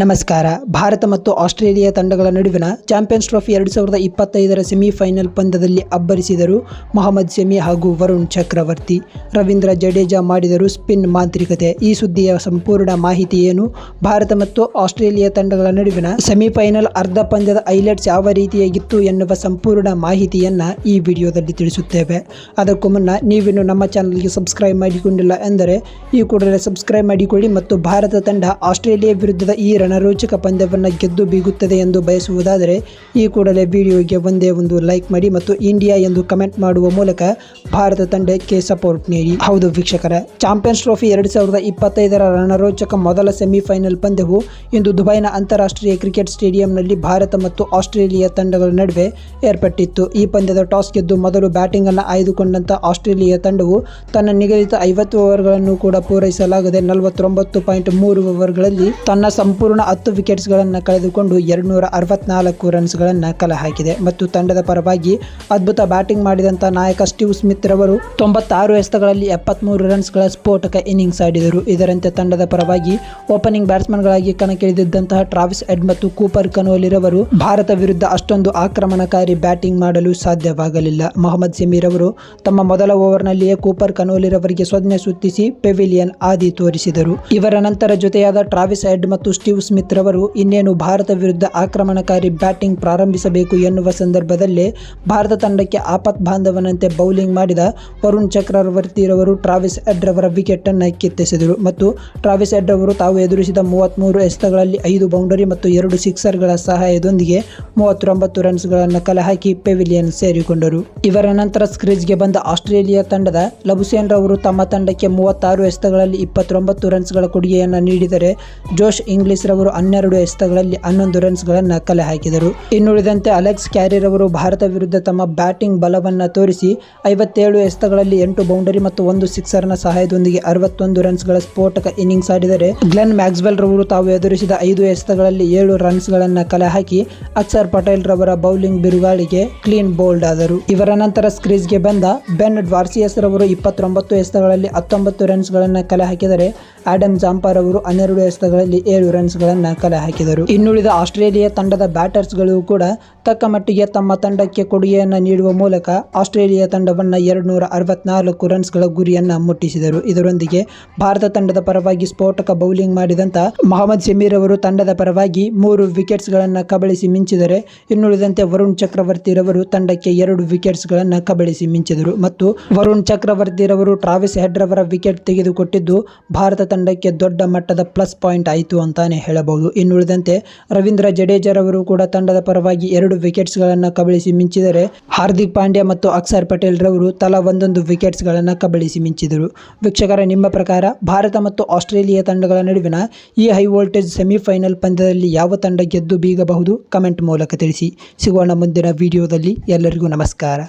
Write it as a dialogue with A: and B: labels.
A: ನಮಸ್ಕಾರ. ಭಾರತ ಮತ್ತು ಆಸ್ಟ್ರೇಲಿಯಾ ತಂಡಗಳ ನಡುವಿನ ಚಾಂಪಿಯನ್ಸ್ ಟ್ರೋಫಿ ಎರಡು ಸಾವಿರದ ಇಪ್ಪತ್ತೈದರ ಸೆಮಿಫೈನಲ್ ಪಂದ್ಯದಲ್ಲಿ ಅಬ್ಬರಿಸಿದರು ಮೊಹಮ್ಮದ್ ಶಮಿ ಹಾಗೂ ವರುಣ್ ಚಕ್ರವರ್ತಿ. ರವೀಂದ್ರ ಜಡೇಜಾ ಮಾಡಿದರು ಸ್ಪಿನ್ ಮಾಂತ್ರಿಕತೆ. ಈ ಸುದ್ದಿಯ ಸಂಪೂರ್ಣ ಮಾಹಿತಿ ಏನು? ಭಾರತ ಮತ್ತು ಆಸ್ಟ್ರೇಲಿಯಾ ತಂಡಗಳ ನಡುವಿನ ಸೆಮಿಫೈನಲ್ ಅರ್ಧ ಪಂದ್ಯದ ಹೈಲೈಟ್ಸ್ ಯಾವ ರೀತಿಯಾಗಿತ್ತು ಎನ್ನುವ ಸಂಪೂರ್ಣ ಮಾಹಿತಿಯನ್ನು ಈ ವಿಡಿಯೋದಲ್ಲಿ ತಿಳಿಸುತ್ತೇವೆ. ಅದಕ್ಕೂ ಮುನ್ನ ನೀವಿನ್ನು ನಮ್ಮ ಚಾನಲ್ಗೆ ಸಬ್ಸ್ಕ್ರೈಬ್ ಮಾಡಿಕೊಂಡಿಲ್ಲ ಎಂದರೆ ಈ ಕೂಡಲೇ ಸಬ್ಸ್ಕ್ರೈಬ್ ಮಾಡಿಕೊಳ್ಳಿ ಮತ್ತು ಭಾರತ ತಂಡ ಆಸ್ಟ್ರೇಲಿಯಾ ವಿರುದ್ಧದ ಈ ರಣರೋಚಕ ಪಂದ್ಯವನ್ನು ಗೆದ್ದು ಬೀಗುತ್ತದೆ ಎಂದು ಬಯಸುವುದಾದರೆ ಈ ಕೂಡಲೇ ವಿಡಿಯೋಗೆ ಒಂದೇ ಒಂದು ಲೈಕ್ ಮಾಡಿ ಮತ್ತು ಇಂಡಿಯಾ ಎಂದು ಕಮೆಂಟ್ ಮಾಡುವ ಮೂಲಕ ಭಾರತ ತಂಡಕ್ಕೆ ಸಪೋರ್ಟ್ ನೀಡಿ. ಹೌದು ವೀಕ್ಷಕರ, ಚಾಂಪಿಯನ್ಸ್ ಟ್ರೋಫಿ ಎರಡು ಸಾವಿರದ ಇಪ್ಪತ್ತೈದರ ರಣರೋಚಕ ಮೊದಲ ಸೆಮಿಫೈನಲ್ ಪಂದ್ಯವು ಇಂದು ದುಬೈನ ಅಂತಾರಾಷ್ಟ್ರೀಯ ಕ್ರಿಕೆಟ್ ಸ್ಟೇಡಿಯಂನಲ್ಲಿ ಭಾರತ ಮತ್ತು ಆಸ್ಟ್ರೇಲಿಯಾ ತಂಡಗಳ ನಡುವೆ ಏರ್ಪಟ್ಟಿತ್ತು. ಈ ಪಂದ್ಯದ ಟಾಸ್ ಗೆದ್ದು ಮೊದಲು ಬ್ಯಾಟಿಂಗ್ ಅನ್ನು ಆಯ್ದುಕೊಂಡಂತ ಆಸ್ಟ್ರೇಲಿಯಾ ತಂಡವು ತನ್ನ ನಿಗದಿತ ಐವತ್ತು ಓವರ್ಗಳನ್ನು ಕೂಡ ಪೂರೈಸಲಾಗದೆ ನಲವತ್ತೊಂಬತ್ತು ಪಾಯಿಂಟ್ ಮೂರು ಓವರ್ಗಳಲ್ಲಿ ತನ್ನ ಸಂಪೂರ್ಣ ಹತ್ತು ವಿಕೆಟ್ಸ್ಗಳನ್ನು ಕಳೆದುಕೊಂಡು ಎರಡ್ನೂರ ಅರವತ್ನಾಲ್ಕು ರನ್ಸ್ಗಳನ್ನು ಕಲೆ ಹಾಕಿದೆ. ಮತ್ತು ತಂಡದ ಪರವಾಗಿ ಅದ್ಭುತ ಬ್ಯಾಟಿಂಗ್ ಮಾಡಿದಂಥ ನಾಯಕ ಸ್ಟೀವ್ ಸ್ಮಿತ್ ರವರು ತೊಂಬತ್ತಾರು ಎಸೆತಗಳಲ್ಲಿ ಎಪ್ಪತ್ಮೂರು ರನ್ಸ್ಗಳ ಸ್ಫೋಟಕ ಇನ್ನಿಂಗ್ಸ್ ಆಡಿದರು. ಇದರಂತೆ ತಂಡದ ಪರವಾಗಿ ಓಪನಿಂಗ್ ಬ್ಯಾಟ್ಸ್ಮನ್ಗಳಾಗಿ ಕಣಕ್ಕಿಳಿದಿದ್ದಂತಹ ಟ್ರಾವಿಸ್ ಎಡ್ ಮತ್ತು ಕೂಪರ್ ಕನೋಲಿರವರು ಭಾರತ ವಿರುದ್ಧ ಅಷ್ಟೊಂದು ಆಕ್ರಮಣಕಾರಿ ಬ್ಯಾಟಿಂಗ್ ಮಾಡಲು ಸಾಧ್ಯವಾಗಲಿಲ್ಲ. ಮೊಹಮ್ಮದ್ ಸಮೀರ್ ಅವರು ತಮ್ಮ ಮೊದಲ ಓವರ್ನಲ್ಲಿಯೇ ಕೂಪರ್ ಕನೋಲಿರವರಿಗೆ ಸೊನ್ನೆ ಸುತ್ತಿಸಿ ಪೆವಿಲಿಯನ್ ಆದಿ ತೋರಿಸಿದರು. ಇವರ ನಂತರ ಜೊತೆಯಾದ ಟ್ರಾವಿಸ್ ಎಡ್ ಮತ್ತು ಸ್ಟೀವ್ ಸ್ಮಿತ್ ರವರು ಇನ್ನೇನು ಭಾರತ ವಿರುದ್ಧ ಆಕ್ರಮಣಕಾರಿ ಬ್ಯಾಟಿಂಗ್ ಪ್ರಾರಂಭಿಸಬೇಕು ಎನ್ನುವ ಸಂದರ್ಭದಲ್ಲೇ ಭಾರತ ತಂಡಕ್ಕೆ ಆಪತ್ ಬಾಂಧವನಂತೆ ಬೌಲಿಂಗ್ ಮಾಡಿದ ವರುಣ್ ಚಕ್ರವರ್ತಿರವರು ಟ್ರಾವಿಸ್ ಎಡ್ ರವರ ವಿಕೆಟ್ ಅನ್ನು ಕಿತ್ತೆಸೆದರು. ಮತ್ತು ಟ್ರಾವಿಸ್ ಎಡ್ ರವರು ತಾವು ಎದುರಿಸಿದ ಮೂವತ್ತ್ಮೂರು ಎಸೆತಗಳಲ್ಲಿ ಐದು ಬೌಂಡರಿ ಮತ್ತು ಎರಡು ಸಿಕ್ಸರ್ಗಳ ಸಹಾಯದೊಂದಿಗೆ ಮೂವತ್ತೊಂಬತ್ತು ರನ್ಸ್ಗಳನ್ನು ಕಲೆಹಾಕಿ ಪೆವಿಲಿಯನ್ ಸೇರಿಕೊಂಡರು. ಇವರ ನಂತರ ಸ್ಕ್ರೀಜ್ಗೆ ಬಂದ ಆಸ್ಟ್ರೇಲಿಯಾ ತಂಡದ ಲಬುಸೇನ್ ರವರು ತಮ್ಮ ತಂಡಕ್ಕೆ ಮೂವತ್ತಾರು ಎಸೆತಗಳಲ್ಲಿ ಇಪ್ಪತ್ತೊಂಬತ್ತು ರನ್ಸ್ಗಳ ಕೊಡುಗೆಯನ್ನು ನೀಡಿದರೆ ಜೋಶ್ ಇಂಗ್ಲಿಸ್ ರವರು ಹನ್ನೆರಡು ಎಸೆತಗಳಲ್ಲಿ ಹನ್ನೊಂದು ರನ್ಸ್ಗಳನ್ನು ಕಲೆ ಹಾಕಿದರು. ಇನ್ನುಳಿದಂತೆ ಅಲೆಕ್ಸ್ ಕ್ಯಾರಿಯರ್ ಅವರು ಭಾರತ ವಿರುದ್ಧ ತಮ್ಮ ಬ್ಯಾಟಿಂಗ್ ಬಲವನ್ನು ತೋರಿಸಿ ಐವತ್ತೇಳು ಎಸೆತಗಳಲ್ಲಿ ಎಂಟು ಬೌಂಡರಿ ಮತ್ತು ಒಂದು ಸಿಕ್ಸರ್ನ ಸಹಾಯದೊಂದಿಗೆ ಅರವತ್ತೊಂದು ರನ್ಸ್ಗಳ ಸ್ಫೋಟಕ ಇನ್ನಿಂಗ್ಸ್ ಆಡಿದರೆ ಗ್ಲೆನ್ ಮ್ಯಾಕ್ಸ್ವೆಲ್ ರವರು ತಾವು ಎದುರಿಸಿದ ಐದು ಎಸೆತಗಳಲ್ಲಿ ಏಳು ರನ್ಸ್ಗಳನ್ನು ಕಲೆ ಹಾಕಿ ಅಕ್ಷರ್ ಪಟೇಲ್ ರವರ ಬೌಲಿಂಗ್ ಬಿರುಗಾಳಿಗೆ ಕ್ಲೀನ್ ಬೋಲ್ಡ್ ಆದರು. ಇವರ ನಂತರ ಸ್ಕ್ರೀಸ್ಗೆ ಬಂದ ಬೆನ್ ಡ್ವಾರ್ಸಿಯಸ್ ರವರು ಇಪ್ಪತ್ತೊಂಬತ್ತು ಎಸೆತಗಳಲ್ಲಿ ಹತ್ತೊಂಬತ್ತು ರನ್ಸ್ಗಳನ್ನು ಕಲೆ ಹಾಕಿದರೆ ಆಡಮ್ ಜಾಂಪಾರ್ ಅವರು ಹನ್ನೆರಡು ಎಸೆತಗಳಲ್ಲಿ ಏಳು ರನ್ಸ್ಗಳನ್ನು ಕಲೆ ಹಾಕಿದರು. ಇನ್ನುಳಿದ ಆಸ್ಟ್ರೇಲಿಯಾ ತಂಡದ ಬ್ಯಾಟರ್ಸ್ಗಳು ಕೂಡ ತಕ್ಕ ಮಟ್ಟಿಗೆ ತಮ್ಮ ತಂಡಕ್ಕೆ ಕೊಡುಗೆಯನ್ನು ನೀಡುವ ಮೂಲಕ ಆಸ್ಟ್ರೇಲಿಯಾ ತಂಡವನ್ನು ಎರಡ್ನೂರ ಅರವತ್ನಾಲ್ಕು ರನ್ಸ್ಗಳ ಗುರಿಯನ್ನು ಮುಟ್ಟಿಸಿದರು. ಇದರೊಂದಿಗೆ ಭಾರತ ತಂಡದ ಪರವಾಗಿ ಸ್ಫೋಟಕ ಬೌಲಿಂಗ್ ಮಾಡಿದಂಥ ಮೊಹಮ್ಮದ್ ಶಮೀರ್ ಅವರು ತಂಡದ ಪರವಾಗಿ ಮೂರು ವಿಕೆಟ್ಸ್ಗಳನ್ನು ಕಬಳಿಸಿ ಮಿಂಚಿದರೆ, ಇನ್ನುಳಿದಂತೆ ವರುಣ್ ಚಕ್ರವರ್ತಿರವರು ತಂಡಕ್ಕೆ ಎರಡು ವಿಕೆಟ್ಸ್ಗಳನ್ನು ಕಬಳಿಸಿ ಮಿಂಚಿದರು. ಮತ್ತು ವರುಣ್ ಚಕ್ರವರ್ತಿರವರು ಟ್ರಾವಿಸ್ ಹೆಡ್ ರವರ ವಿಕೆಟ್ ತೆಗೆದುಕೊಟ್ಟಿದ್ದು ಭಾರತ ತಂಡಕ್ಕೆ ದೊಡ್ಡ ಮಟ್ಟದ ಪ್ಲಸ್ ಪಾಯಿಂಟ್ ಆಯಿತು ಅಂತಾನೆ ಹೇಳಬಹುದು. ಇನ್ನುಳಿದಂತೆ ರವೀಂದ್ರ ಜಡೇಜರವರು ಕೂಡ ತಂಡದ ಪರವಾಗಿ ಎರಡು ವಿಕೆಟ್ಸ್ಗಳನ್ನು ಕಬಳಿಸಿ ಮಿಂಚಿದರೆ ಹಾರ್ದಿಕ್ ಪಾಂಡ್ಯ ಮತ್ತು ಅಕ್ಷರ್ ಪಟೇಲ್ ರವರು ತಲಾ ಒಂದೊಂದು ವಿಕೆಟ್ಸ್ಗಳನ್ನು ಕಬಳಿಸಿ ಮಿಂಚಿದರು. ವೀಕ್ಷಕರ, ನಿಮ್ಮ ಪ್ರಕಾರ ಭಾರತ ಮತ್ತು ಆಸ್ಟ್ರೇಲಿಯಾ ತಂಡಗಳ ನಡುವಿನ ಈ ಹೈ ವೋಲ್ಟೇಜ್ ಸೆಮಿಫೈನಲ್ ಪಂದ್ಯದಲ್ಲಿ ಯಾವ ತಂಡ ಗೆದ್ದು ಬೀಗಬಹುದು? ಕಮೆಂಟ್ ಮೂಲಕ ತಿಳಿಸಿ. ಸಿಗೋಣ ಮುಂದಿನ ವಿಡಿಯೋದಲ್ಲಿ ಎಲ್ಲರಿಗೂ ನಮಸ್ಕಾರ.